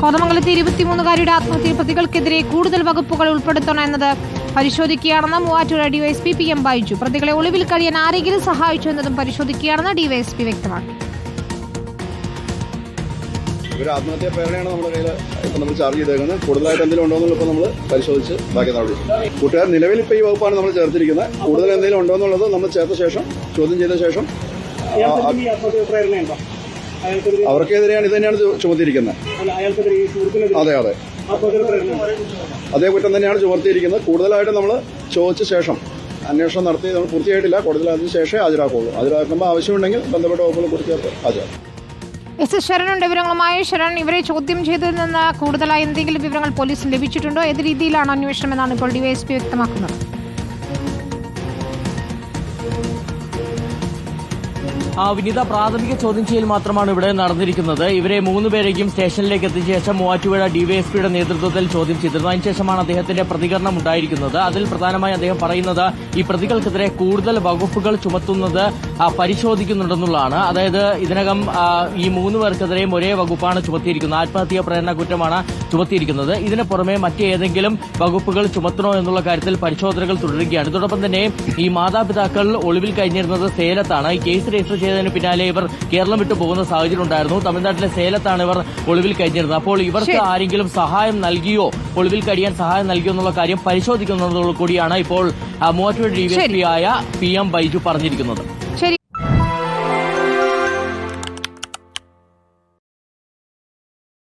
കോതമംഗലത്തെ ഇരുപത്തിമൂന്നുകാരിയുടെ ആത്മഹത്യ പ്രതികൾക്കെതിരെ കൂടുതൽ വകുപ്പുകൾ ഉൾപ്പെടുത്തണം എന്നത് പരിശോധിക്കുകയാണെന്ന് Muvattupuzha DYSP P M Baiju. പ്രതികളെ ഒളിവിൽ കഴിയാൻ ആരെങ്കിലും സഹായിച്ചു എന്നതും പരിശോധിക്കുകയാണെന്ന് ഡിവൈഎസ്പി വ്യക്തമാക്കി. ഒരു ആത്മഹത്യാ പ്രേരണയാണ് നമ്മുടെ കയ്യിൽ ഇപ്പം നമ്മൾ ചാർജ് ചെയ്തേക്കുന്നത്. കൂടുതലായിട്ട് എന്തെങ്കിലും ഉണ്ടോ എന്നുള്ളത് നമ്മൾ പരിശോധിച്ച് ബാക്കി നടപടി ചെയ്യും. കൂട്ടുകാർ നിലവിൽ ഇപ്പോൾ ഈ വകുപ്പാണ് നമ്മൾ ചേർത്തിരിക്കുന്നത്. കൂടുതൽ എന്തെങ്കിലും ഉണ്ടോ എന്നുള്ളത് നമ്മൾ ചേർത്ത ശേഷം ചോദ്യം ചെയ്ത ശേഷം അവർക്കെതിരെയാണ് ഇത് തന്നെയാണ് ചുമത്തിയിരിക്കുന്നത്. അതെ അതെ. അതേ കുറ്റം തന്നെയാണ് ചുമർത്തിയിരിക്കുന്നത് കൂടുതലായിട്ട് നമ്മൾ ചോദിച്ച ശേഷം അന്വേഷണം നടത്തി നമ്മൾ പൂർത്തിയായിട്ടില്ല. കൂടുതൽ അതിന് ശേഷമേ ഹാജരാക്കുള്ളൂ. ഹാജരാക്കുമ്പോൾ ആവശ്യമുണ്ടെങ്കിൽ ബന്ധപ്പെട്ട വകുപ്പുകൾ കുറിച്ച് ഹാജരാക്കും. എസ് എസ് ശരണുണ്ട് വിവരങ്ങളുമായി. ശരൺ ഇവരെ ചോദ്യം ചെയ്തതിൽ നിന്ന് കൂടുതലായി എന്തെങ്കിലും വിവരങ്ങൾ പോലീസിന് ലഭിച്ചിട്ടുണ്ടോ? ഏത് രീതിയിലാണ് അന്വേഷണം എന്നാണ് ഇപ്പോൾ ഡിവൈഎസ്പി വ്യക്തമാക്കുന്നത്? വിനീത പ്രാഥമിക ചോദ്യം ചെയ്യൽ മാത്രമാണ് ഇവിടെ നടന്നിരിക്കുന്നത്. ഇവരെ മൂന്നുപേരെയും സ്റ്റേഷനിലേക്ക് എത്തിച്ച ശേഷം മൂവാറ്റുപുഴ ഡിവൈഎസ്പിയുടെ നേതൃത്വത്തിൽ ചോദ്യം ചെയ്തിരുന്നു. അതിനുശേഷമാണ് അദ്ദേഹത്തിന്റെ പ്രതികരണം ഉണ്ടായിരിക്കുന്നത്. അതിൽ പ്രധാനമായി അദ്ദേഹം പറയുന്നത് ഈ പ്രതികൾക്കെതിരെ കൂടുതൽ വകുപ്പുകൾ ചുമത്തുന്നത് പരിശോധിക്കുന്നുണ്ടെന്നുള്ളതാണ്. അതായത് ഇതിനകം ഈ മൂന്ന് പേർക്കെതിരെയും ഒരേ വകുപ്പാണ് ചുമത്തിയിരിക്കുന്നത്. ആത്മഹത്യാ പ്രേരണ കുറ്റമാണ് ചുമത്തിയിരിക്കുന്നത്. ഇതിന് പുറമെ മറ്റേതെങ്കിലും വകുപ്പുകൾ ചുമത്തണോ എന്നുള്ള കാര്യത്തിൽ പരിശോധനകൾ തുടരുകയാണ്. ഇതോടൊപ്പം തന്നെ ഈ മാതാപിതാക്കൾ ഒളിവിൽ കഴിഞ്ഞിരുന്നത് സേലത്താണ്. ഈ കേസ് രജിസ്റ്റർ ചെയ്തതിന് പിന്നാലെ ഇവർ കേരളം വിട്ടു പോകുന്ന സാഹചര്യം ഉണ്ടായിരുന്നു. തമിഴ്നാട്ടിലെ സേലത്താണ് ഇവർ ഒളിവിൽ കഴിഞ്ഞിരുന്നത്. അപ്പോൾ ഇവർക്ക് ആരെങ്കിലും സഹായം നൽകിയോ ഒളിവിൽ കഴിയാൻ സഹായം നൽകിയോ എന്നുള്ള കാര്യം പരിശോധിക്കുന്നതോടു കൂടിയാണ് ഇപ്പോൾ മൂവാറ്റുപുഴ ഡിവൈഎസ്പി ആയ പി എം ബൈജു പറഞ്ഞിരിക്കുന്നത്.